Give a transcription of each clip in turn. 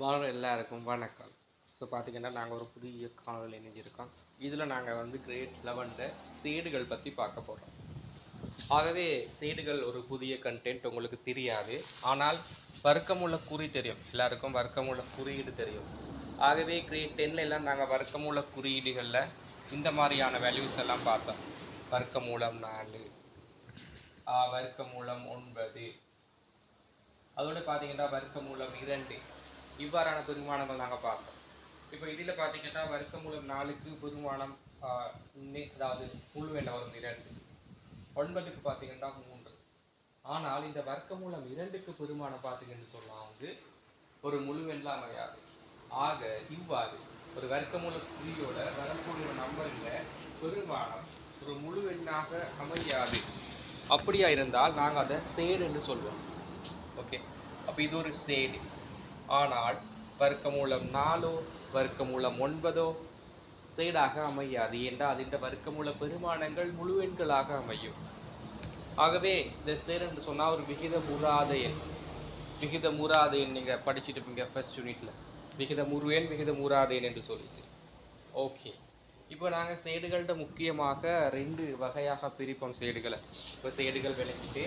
வாழ்ற எல்லாருக்கும் வணக்கம். ஸோ பார்த்திங்கன்னா நாங்கள் ஒரு புதிய காணொலி இணைஞ்சிருக்கோம். இதில் நாங்கள் வந்து கிரேட் லெவனில் சேடுகள் பற்றி பார்க்க போகிறோம் ஆகவே சேடுகள் ஒரு புதிய கண்டென்ட் உங்களுக்கு தெரியாது. ஆனால் வர்க்கமுள்ள குறி தெரியும். எல்லாருக்கும் வர்க்கமுள்ள குறியீடு தெரியும். ஆகவே கிரேட் டென்ல எல்லாம் நாங்கள் வர்க்கமுள்ள குறியீடுகளில் இந்த மாதிரியான வேல்யூஸ் எல்லாம் பார்த்தோம். வர்க்கமூலம் நாலு வர்க்கமூலம் ஒன்பது. அதோட பார்த்தீங்கன்னா வர்க்கமூலம் இரண்டு. இவ்வாறான பெருமானங்கள் நாங்கள் பார்த்தோம். இப்போ இதில் பார்த்தீங்கன்னா வர்க்கமூலம் நாளுக்கு பெருமானம் அதாவது முழு எண்ண வரும் இரண்டு. ஒன்பதுக்கு பார்த்தீங்கன்னா மூன்று. ஆனால் இந்த வர்க்கமூலம் இரண்டுக்கு பெருமானம் பார்த்தீங்கன்னு சொன்னால் வந்து ஒரு முழு எண்ணா அமையாது. ஆக இவ்வாறு ஒரு வர்க்கமூல குறியோட வரக்கூடிய ஒரு நம்பரில் பெருமானம் ஒரு முழு எண்ணாக அமையாது. அப்படியா இருந்தால் நாங்கள் அதை சேடு என்று ஓகே? அப்போ இது ஒரு சேடு. ஆனால் வர்க்கமூலம் நாலோ வர்க்கமூலம் ஒன்பதோ சைடாக அமையாது. என்றால் அதின் வர்க்கமூல பெருமானங்கள் முழு எண்களாக அமையும்? ஆகவே இந்த சேர் என்று சொன்னால் ஒரு விகித முறாத எண் விகித முறாத எண் நீங்கள் படிச்சுட்டு இருப்பீங்க ஃபர்ஸ்ட் யூனிட்டில் விகித முருவேன் எண் விகித முறாத எண் என்று சொல்லிட்டு. ஓகே இப்போ நாங்கள் சேடுகள்கிட்ட முக்கியமாக ரெண்டு வகையாக பிரிப்போம் சேடுகளை. இப்போ சேடுகள் விளக்கிட்டு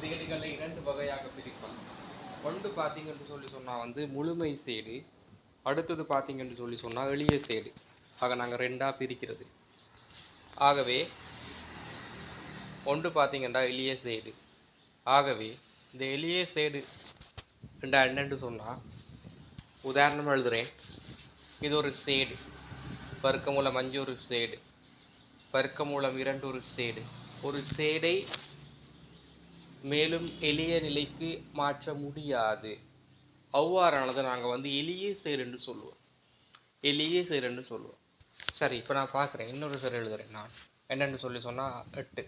சேடுகளை இரண்டு வகையாக பிரிப்போம். ஒன்று பார்த்தீங்கன்னு சொல்லி சொன்னால் வந்து முழுமை சேடு அடுத்தது பார்த்தீங்கன்னு சொல்லி சொன்னால் எளிய சேடு. ஆக நாங்கள் ரெண்டாக பிரிக்கிறது. ஆகவே ஒன்று பார்த்தீங்கன்னா எளிய சேடு. ஆகவே இந்த எளிய சேடு ரெண்டா என்னென்று சொன்னால் உதாரணம் எழுதுகிறேன் இது ஒரு சேடு. வர்க்கமூலம் அஞ்சு ஒரு சேடு. வர்க்கமூலம் இரண்டு ஒரு சேடு. ஒரு சேடை மேலும் எளிய நிலைக்கு மாற்ற முடியாது. அவ்வாறானதை நாங்கள் வந்து எளிய சேர் என்று சொல்லுவோம். எளிய சேர் என்று சொல்லுவோம். சரி இப்போ நான் பார்க்குறேன் இன்னொரு செயல் எழுதுறேன் நான். என்னென்னு சொல்லி சொன்னால் எட்டு.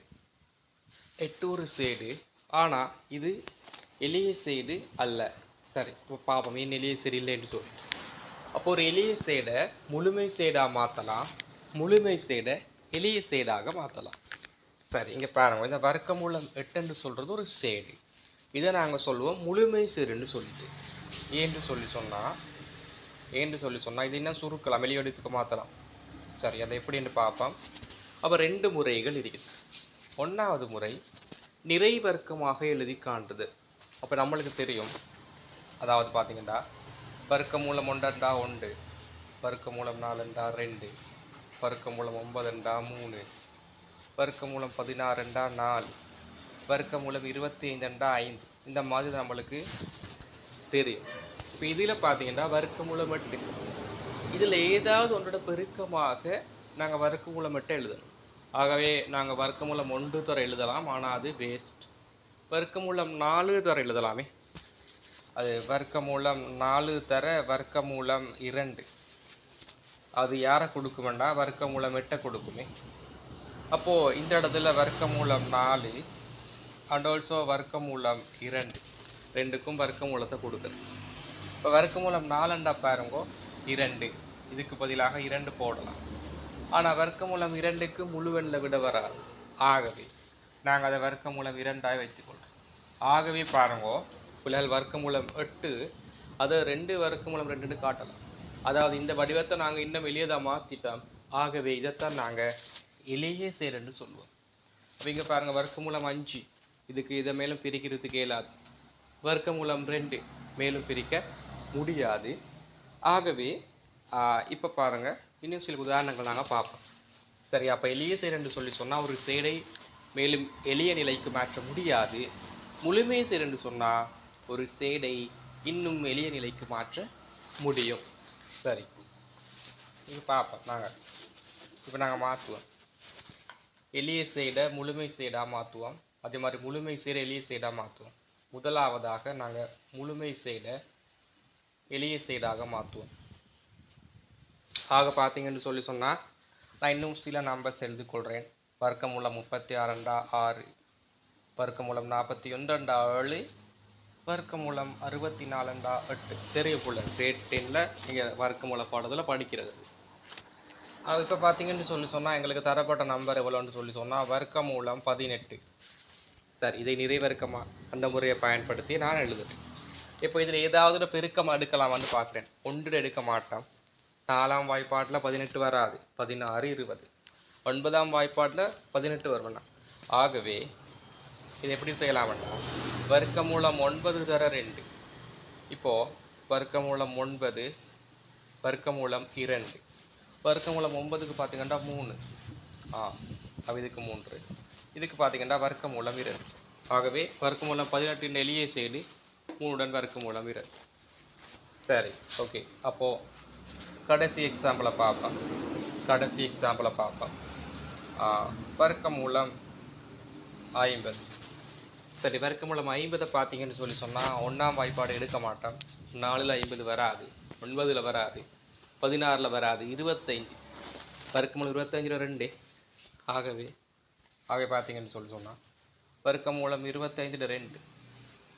எட்டு ஒரு சேடு. ஆனால் இது எளிய செய்து அல்ல. சரி இப்போ பார்ப்போம் ஏன் எளிய சரி இல்லைன்னு சொல்லி. அப்போ ஒரு எளிய சேடை முழுமை சேடாக மாற்றலாம் முழுமை சேடை எளிய சேடாக மாற்றலாம் சரி இங்கே பாருங்க. இந்த வர்க்கமூலம் எட்டுன்னு சொல்கிறது ஒரு சேடு. இதை நாங்கள் சொல்லுவோம் முழுமை சேருன்னு சொல்லிட்டு. ஏன்னு சொல்லி சொன்னால் ஏன்னு சொல்லி சொன்னால் இது என்ன சுருக்கலாம்? வெளியெடுத்துக்க மாற்றலாம் சரி அதை எப்படின்னு பார்ப்போம். அப்போ ரெண்டு முறைகள் இருக்குது. ஒன்றாவது முறை நிறை வர்க்கமாக எழுதி காண்றது. அப்போ நம்மளுக்கு தெரியும். அதாவது பார்த்தீங்கன்னா வர்க்கமூலம் ஒன்றண்டா ஒன்று வர்க்கமூலம் நாலுண்டா ரெண்டு வர்க்கமூலம் ஒன்பதுண்டா மூணு வர்க்கமூலம் பதினாறுண்டா நாலு வர்க்கமூலம் இருபத்தி ஐந்துண்டா ஐந்து. இந்த மாதிரி நம்மளுக்கு தெரியும். இப்போ இதில் பார்த்தீங்கன்னா வர்க்கமூலம் எட்டு. இதில் ஏதாவது ஒன்றோட பெருக்கமாக நாங்கள் வர்க்கமூலம் எட்டு எழுதணும். ஆகவே நாங்கள் வர்க்கமூலம் ஒன்று துறை எழுதலாம் ஆனால் அது வேஸ்ட் வர்க்கமூலம் நாலு துறை எழுதலாமே. அது வர்க்கமூலம் நாலு தர வர்க்க மூலம் இரண்டு. அது யாரை கொடுக்குமெண்டா வர்க்கமூலம் எட்டை கொடுக்குமே. அப்போது இந்த இடத்துல வர்க்கமூலம் நாலு அண்ட் ஆல்சோ வர்க்கமூலம் இரண்டு. ரெண்டுக்கும் வர்க்கமூலத்தை கொடுக்குறேன் இப்போ வர்க்கமூலம் நாலண்டா பாருங்கோ இரண்டு. இதுக்கு பதிலாக இரண்டு போடலாம். ஆனால் வர்க்கமூலம் இரண்டுக்கு முழுவெண்ணில் விட வராது. ஆகவே நாங்கள் அதை வர்க்கமூலம் இரண்டாய் வைத்துக்கொள்கிறோம். ஆகவே பாருங்கோ பிள்ளைகள் வர்க்கமூலம் எட்டு அதை ரெண்டு வர்க்கமூலம் ரெண்டுன்னு காட்டலாம். அதாவது இந்த வடிவத்தை நாங்கள் இன்னும் எளியதாக மாற்றிட்டோம் ஆகவே இதைத்தான் நாங்கள் எளிய சேரன்னு சொல்லுவோம் அப்போ இங்கே பாருங்கள் வர்க்கமூலம் அஞ்சு. இதுக்கு இதை மேலும் பிரிக்கிறதுக்கு இயலாது வர்க்கமூலம் ரெண்டு. மேலும் பிரிக்க முடியாது. ஆகவே இப்போ பாருங்க இன்னும் சில உதாரணங்கள் நாங்கள் பார்ப்போம். சரி அப்போ எளிய சேரன்னு சொல்லி சொன்னால் ஒரு சேடை மேலும் எளிய நிலைக்கு மாற்ற முடியாது. முழுமை சேரன்னு சொன்னால் ஒரு சேடை இன்னும் எளிய நிலைக்கு மாற்ற முடியும். சரி. இது பார்ப்போம் நாங்கள் இப்போ நாங்கள் மாற்றுவோம் எளிய சைடை முழுமை சைடாக மாற்றுவோம் அதே மாதிரி முழுமை சைடை எளிய சைடாக மாற்றுவோம் முதலாவதாக நாங்கள் முழுமை சைடை எளிய சைடாக மாற்றுவோம் ஆக பார்த்தீங்கன்னு சொல்லி சொன்னால் நான் இன்னும் சில நம்பர்ஸ் எழுதிக்கொள்கிறேன் வர்க்கமூலம் முப்பத்தி ஆறுண்டா ஆறு வர்க்கமூலம் நாற்பத்தி ஒன்றுண்டா ஏழு வர்க்கமூலம் அறுபத்தி நாலுண்டா எட்டு. தெரிய போல கிரேட் டென்னில் நீங்கள் வர்க்கமூல பாடத்தில் படிக்கிறது. அது இப்போ பார்த்தீங்கன்னு சொல்லி சொன்னால் எங்களுக்கு தரப்பட்ட நம்பர் எவ்வளோன்னு சொல்லி சொன்னால் வர்க்கமூலம் பதினெட்டு. சார் இதை நிறைவர்க்கமாக அந்த முறையை பயன்படுத்தி நான் எழுதுறேன். இப்போ இதில் ஏதாவது ஒரு பெருக்கம் எடுக்கலாமான்னு பார்க்குறேன். ஒன்று எடுக்க மாட்டோம். நாலாம் வாய்ப்பாட்டில் பதினெட்டு வராது. பதினாறு இருபது. ஒன்பதாம் வாய்ப்பாட்டில் பதினெட்டு வருவண்ணா ஆகவே இது எப்படி செய்யலாம்னா வர்க்க மூலம் ஒன்பது தர ரெண்டு. இப்போது வர்க்க மூலம் ஒன்பது வர்க்க மூலம் இரண்டு. வர்க்கமூலம் ஒன்பதுக்கு பார்த்தீங்கன்னா மூணு. ஆ அப்போ இதுக்கு மூன்று. இதுக்கு பார்த்தீங்கன்னா வர்க்க மூலம் இரண்டு ஆகவே வர்க்க மூலம் பதினெட்டின் எளிய செய்து மூணுடன் வர்க்க மூலம் இரண்டு சரி ஓகே. அப்போது கடைசி எக்ஸாம்பிளை பார்ப்போம். கடைசி எக்ஸாம்பிளை பார்ப்போம். ஆ, வர்க்க மூலம் ஐம்பது. சரி வர்க்க மூலம் ஐம்பதை பார்த்தீங்கன்னு சொல்லி சொன்னால் ஒன்றாம் வாய்ப்பாடு எடுக்க மாட்டோம். நாலில் ஐம்பது வராது. ஒன்பதில் வராது. பதினாறில் வராது. இருபத்தைந்து. வர்க்க மூலம் இருபத்தஞ்சில் ரெண்டு ஆகவே ஆகவே பார்த்தீங்கன்னு சொல்லி சொன்னால் வர்க்க மூலம் இருபத்தைந்தில் ரெண்டு.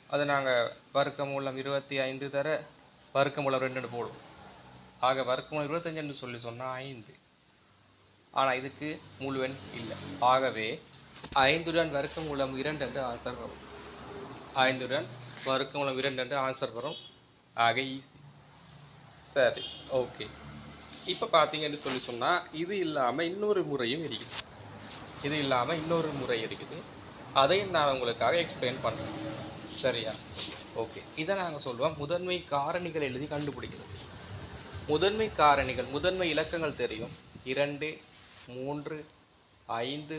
அது நாங்கள் வர்க்க மூலம் இருபத்தி ஐந்து தர வர்க்க மூலம் ரெண்டுன்னு போடுவோம். ஆக வர்க்க மூலம் இருபத்தஞ்சுன்னு சொல்லி சொன்னால் ஐந்து. ஆனால் இதுக்கு முழுவன் இல்லை. ஆகவே ஐந்துடன் வர்க்க மூலம் இரண்டு என்று ஆன்சர் வரும். ஐந்துடன் வர்க்க மூலம் இரண்டு என்று ஆன்சர் வரும். ஆக ஈஸி. சரி ஓகே இப்போ பார்த்தீங்கன்னு சொல்லி சொன்னால் இது இல்லாமல் இன்னொரு முறையும் இருக்குது. இது இல்லாமல் இன்னொரு முறை இருக்குது. அதையும் நான் உங்களுக்காக எக்ஸ்பிளைன் பண்ணுறேன் சரியா? ஓகே இதை நாங்கள் சொல்லுவோம் முதன்மை காரணிகள் எழுதி கண்டுபிடிக்கிறது. முதன்மை காரணிகள் முதன்மை இலக்கங்கள் தெரியும். இரண்டு மூன்று ஐந்து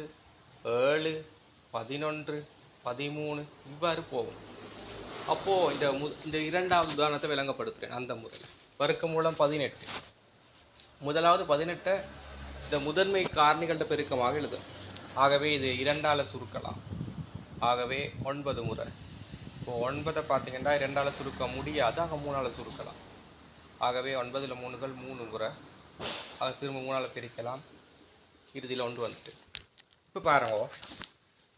ஏழு பதினொன்று பதிமூணு இவ்வாறு போகும். அப்போது இந்த மு இந்த இரண்டாவது உதாரணத்தை விளங்கப்படுத்துகிறேன் அந்த முறையில். வர்க்க மூலம் பதினெட்டு. முதலாவது பதினெட்டை இந்த முதன்மை காரணிகள்ட பெருக்கமாக எழுதும் ஆகவே இது இரண்டால் சுருக்கலாம். ஆகவே ஒன்பது முறை. இப்போ ஒன்பதை பார்த்தீங்கன்னா இரண்டால் சுருக்க முடியாது ஆக மூணால் சுருக்கலாம். ஆகவே ஒன்பதில் மூணுகள் மூணு முறை. அதை திரும்ப மூணால் பிரிக்கலாம். இறுதியில் ஒன்று வந்துட்டு. இப்போ பாருங்க.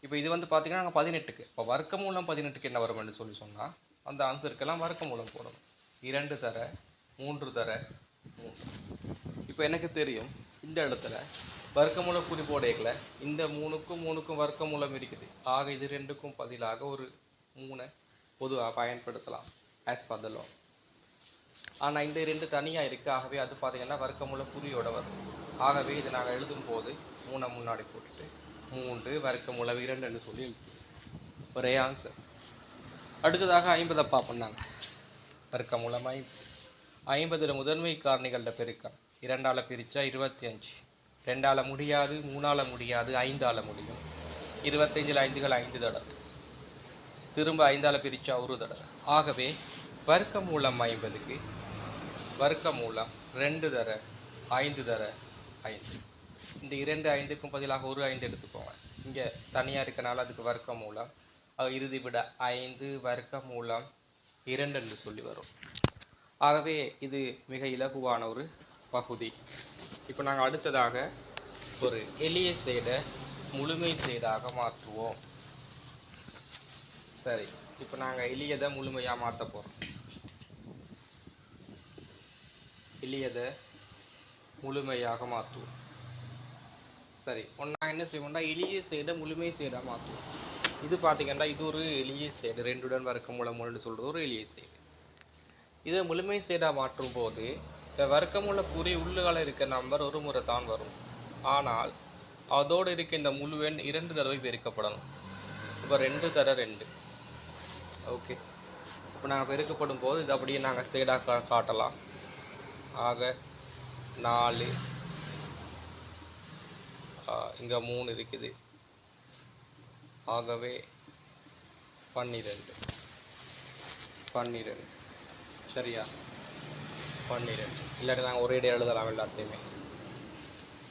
இப்போ இது வந்து பார்த்தீங்கன்னா நாங்கள் பதினெட்டுக்கு. இப்போ வர்க்க மூலம் பதினெட்டுக்கு என்ன வரும்னு சொல்லி சொன்னால் அந்த ஆன்சருக்கெல்லாம் வர்க்க மூலம் போடணும். இரண்டு தர மூன்று தர மூன்று. இப்போ எனக்கு தெரியும் இந்த இடத்துல வர்க்கமூல குறிப்போடைகள இந்த மூணுக்கும் மூணுக்கும் வர்க்கமூலம் இருக்குது. ஆக இது ரெண்டுக்கும் பதிலாக ஒரு மூணை பொதுவாக பயன்படுத்தலாம் ஆஸ் for ஆனால் இந்த ரெண்டு தனியாக இருக்குது ஆகவே அது பார்த்தீங்கன்னா வர்க்கமூல குறியோட வரும். ஆகவே இதை நாங்கள் எழுதும் போது மூணை முன்னாடி போட்டுட்டு மூன்று வர்க்கமுள்ள இரண்டுன்னு சொல்லி ஒரே ஆன்சர் அடுத்ததாக ஐம்பதை பார்ப்போம் நாங்கள் வர்க்கமூலம் ஐம்பது ஐம்பதில் முதன்மை காரணிகளில் பெருக்கம். இரண்டால் பிரிச்சா இருபத்தி அஞ்சு ரெண்டால் முடியாது மூணால முடியாது ஐந்தால் முடியும். இருபத்தஞ்சில் ஐந்துகள் ஐந்து தடவை. திரும்ப ஐந்தால் பிரிச்சா ஒரு தடவை. ஆகவே வர்க்க மூலம் ஐம்பதுக்கு வர்க்க மூலம் ரெண்டு தர ஐந்து தர ஐந்து. இந்த இரண்டு ஐந்துக்கும் பதிலாக ஒரு ஐந்து எடுத்துக்கோங்க. இங்கே தனியாக இருக்கனால அதுக்கு வர்க்க மூலம் இறுதி விட ஐந்து வர்க்க மூலம் இரண்டு என்று சொல்லி வரும். ஆகவே இது மிக இலகுவான ஒரு பகுதி. இப்போ நாங்கள் அடுத்ததாக ஒரு எளிய சேடை முழுமை செய்தாக மாற்றுவோம். சரி இப்போ நாங்கள் எளியதை முழுமையாக மாற்ற போகிறோம் எளியதை முழுமையாக மாற்றுவோம். சரி ஒன்றா என்ன செய்வோம்னா எளிய சேடை முழுமை சேடாக மாற்றுவோம். இது பார்த்தீங்கன்னா இது ஒரு எளிய சேடு. ரெண்டுடன் வர்க்க மூலம் ஒன்று சொல்கிறது ஒரு எளிய சேடு. இதை முழுமை சீடாக மாற்றும் போது இந்த வர்க்கமுள்ள குறி உள்ளுகால இருக்க நம்பர் ஒரு முறை தான் வரும். ஆனால் அதோடு இருக்க இந்த முழு எண் இரண்டு தடவை பெருக்கப்படணும். இப்போ ரெண்டு தர ரெண்டு. ஓகே. இப்போ நாங்கள் பெருக்கப்படும் போது இது அப்படியே நாங்கள் சைடாக கா காட்டலாம். ஆக நாலு. இங்கே மூணு இருக்குது. ஆகவே பன்னிரெண்டு. பன்னிரெண்டு. சரியா? பன்னிரெண்டு. இல்லாட்டி நாங்கள் ஒரே இடையே எழுதலாம் எல்லாத்தையுமே.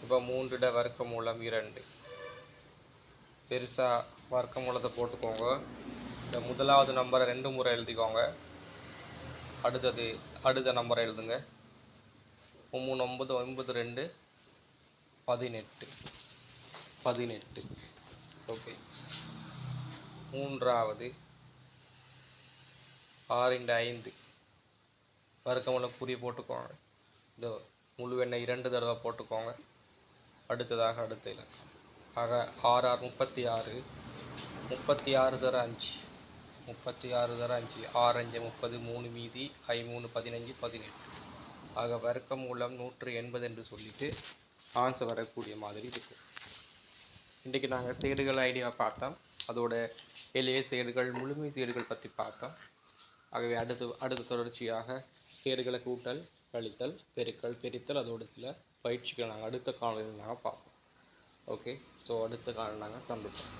இப்போ மூன்றுட வர்க்க மூலம் இரண்டு. பெருசாக வர்க்க மூலத்தை போட்டுக்கோங்க. இந்த முதலாவது நம்பரை ரெண்டு முறை எழுதிக்கோங்க. அடுத்தது அடுத்த நம்பரை எழுதுங்க. மூணு ஒன்பது ஒன்பது ரெண்டு பதினெட்டு. பதினெட்டு. ஓகே மூன்றாவது. ஆறு இண்டு ஐந்து. வர்க்கமுள்ள குறி போட்டுக்கோங்க. இந்த முழு எண்ணெய் இரண்டு தடவை போட்டுக்கோங்க. அடுத்ததாக அடுத்த இலக்கம் ஆக ஆறு ஆறு முப்பத்தி ஆறு முப்பத்தி ஆறு தர அஞ்சு. முப்பத்தி ஆறு தர அஞ்சு. ஆறு அஞ்சு முப்பது மூணு மீதி ஐ மூணு பதினஞ்சு பதினெட்டு. ஆக வர்க்க மூலம் நூற்று எண்பது என்று சொல்லிட்டு ஆன்சர் வரக்கூடிய மாதிரி இருக்கும் இன்றைக்கி நாங்கள் சேடுகள் ஐடியா பார்த்தோம். அதோட எளிய சேடுகள் முழுமை சேடுகள் பற்றி பார்த்தோம். ஆகவே அடுத்து அடுத்த தொடர்ச்சியாக கேடுகளை கூட்டல் கழித்தல் பெருக்கல் பிரித்தல் அதோடு சில பயிற்சிகளை நாங்கள் அடுத்த காலையில் நாங்கள் பார்ப்போம். ஓகே ஸோ அடுத்த காலம் நாங்கள் சந்திப்போம்.